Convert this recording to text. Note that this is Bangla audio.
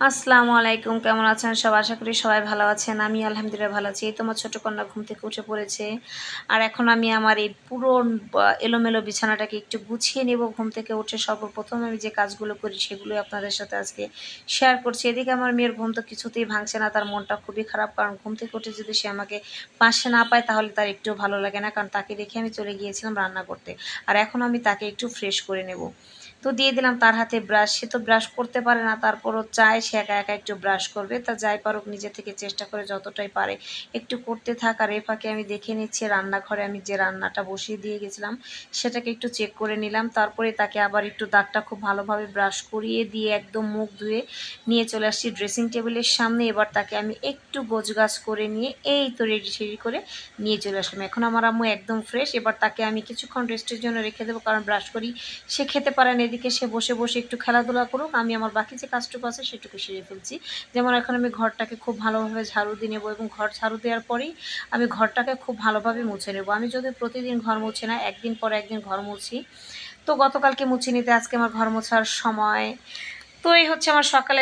আসসালামু আলাইকুম, কেমন আছেন সব? আশা করি সবাই ভালো আছেন। আমি আলহামদুলিল্লাহ ভালো আছি। তোমার ছোট কন্যা ঘুম থেকে উঠে পড়েছে। আর এখন আমি আমার এই পুরো এলোমেলো বিছানাটাকে একটু গুছিয়ে নেব ঘুম থেকে উঠে। সর্বপ্রথম আমি যে কাজগুলো করি সেগুলো আপনাদের সাথে আজকে শেয়ার করছি। এদিকে আমার মেয়ের ঘুম তো কিছুতেই ভাঙছে না, তার মনটা খুবই খারাপ। কারণ ঘুম থেকে উঠে যদি সে আমাকে পাশে না পায়, তাহলে তার একটু ভালো লাগে না। কারণ তাকে রেখে আমি চলে গিয়েছিলাম রান্না করতে। আর এখন আমি তাকে একটু ফ্রেশ করে নেব। তো দিয়ে দিলাম তার হাতে ব্রাশ সে তো ব্রাশ করতে পারে না, তারপরও চায় সে একা একা একটু ব্রাশ করবে। তা যাই পারুক, নিজে থেকে চেষ্টা করে যতটাই পারে একটু করতে থাক। আর এ ফাঁকে আমি দেখে নিচ্ছি, রান্নাঘরে আমি যে রান্নাটা বসিয়ে দিয়ে গেছিলাম, সেটাকে একটু চেক করে নিলাম। তারপরে তাকে আবার একটু দাগটা খুব ভালোভাবে ব্রাশ করিয়ে দিয়ে একদম মুখ ধুয়ে নিয়ে চলে আসছি ড্রেসিং টেবিলের সামনে। এবার তাকে আমি একটু গোছগাছ করে নিয়ে এই তো রেডি সেডি করে নিয়ে চলে আসলাম। এখন আমার আম্মু একদম ফ্রেশ এবার তাকে আমি কিছুক্ষণ রেস্টের জন্য রেখে দেবো, কারণ ব্রাশ করি। সে খেতে পারে না এদিকে সে বসে বসে একটু খেলাধুলা করুক, আমি আমার বাকি যে কাজটুকু আছে সেটুকু সেরে ফেলছি। যেমন এখন আমি ঘরটাকে খুব ভালোভাবে ঝাড়ু দিয়ে নেব এবং ঘর ঝাড়ু দেওয়ার পরেই আমি ঘরটাকে খুব ভালোভাবে মুছে নেব। আমি যদি প্রতিদিন ঘর মুছি না, একদিন পর একদিন ঘর মুছি, তো গতকালকে মুছে নিতে আজকে আমার ঘর মোছার সময়। তো এই হচ্ছে আমার সকালে